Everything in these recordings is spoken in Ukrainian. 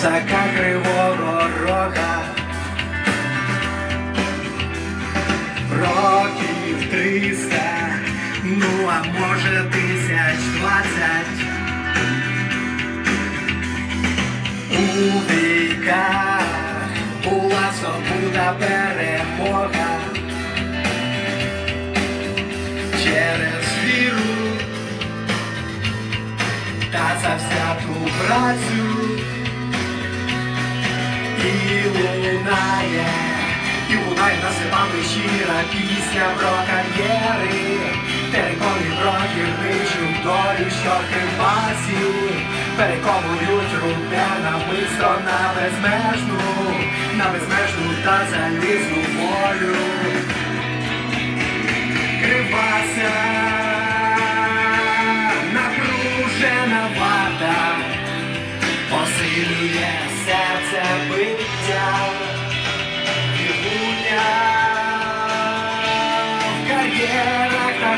козака кривого рога. Років триста, ну а може тисяч двадцять. У віках була здобута перемога через віру та за всяку працю і лунає, і лунає на степами щира пісня про кар'єри, Терикони трохи ричуть долю, що кривасів, перековують руде намисто на безмежну, на безмежну та залізну волю.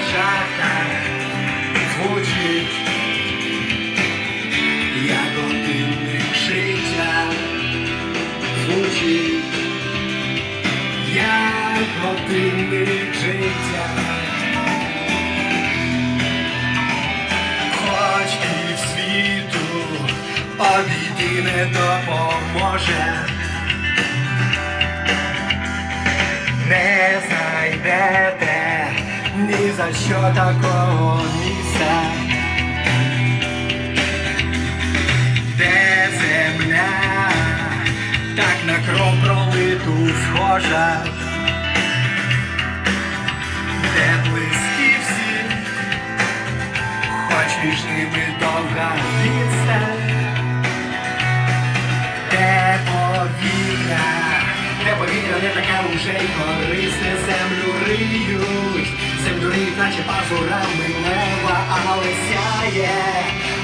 Шахтах звучить, як годинник життя, звучить, як годинник життя. Хоч пів світу обійти не допоможе, не знайдете ні за що такого місця, де земля? Так на кров пролиту схожа, де близькі всі? Хоч між ними довга відстань, де повітря, де повітря? Не таке уже й корисне, землю риють, землю риють, наче пазурами лева, але сяє,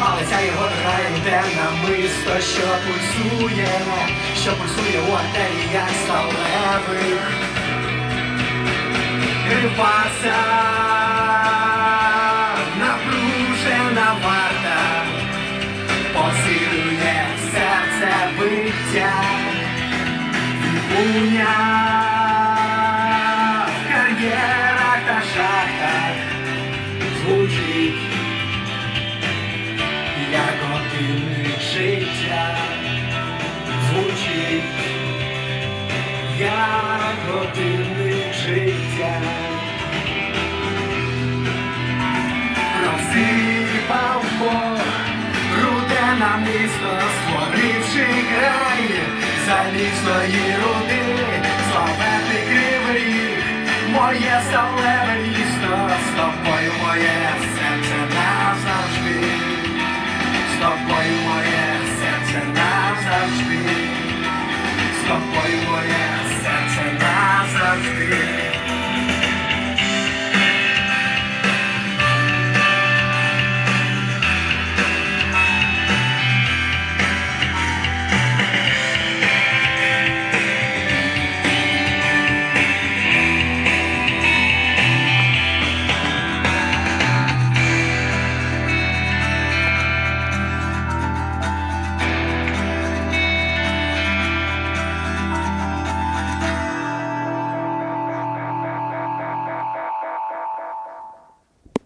але сяє його грає те намисто, що пульсує, що пульсує у артеріях сталевих. Кривася, напружена варта, посилює серце биття, Вікуня годинник життя звучить, як годинник життя, розсипав Бог руде на місто, створивши край, залізної руди, славетний кривий, моє сталеве місто, з тобою моє серце назавжди.